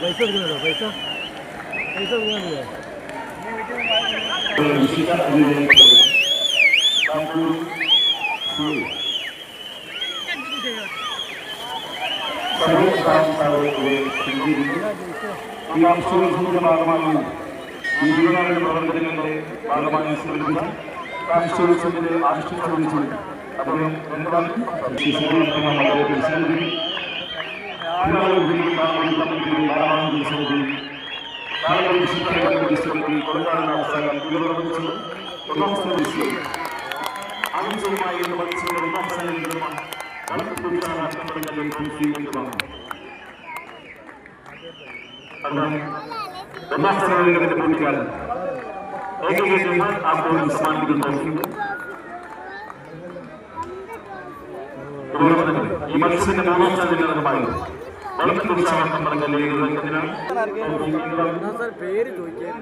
പൈസ എടുക്കുന്നുണ്ടോ പൈസ പൈസ എടുക്കുന്നില്ലേ വിശിഷ്ട അതിഥികളെ താങ്കൾ ഈ ആശുപത്രിയുടെ ഭാഗമായി ഈ ജീവനാളുടെ പ്രവർത്തനങ്ങളുടെ ഭാഗമായി സംഘടിപ്പിച്ച ആശുപത്രിയുടെ ആശുപത്രി അദ്ദേഹം എന്താണ് ഈ മത്സരത്തിന്റെ മൂന്നാം പറഞ്ഞ ലേഖനത്തിനാണ് പേര് ചോദിക്കാൻ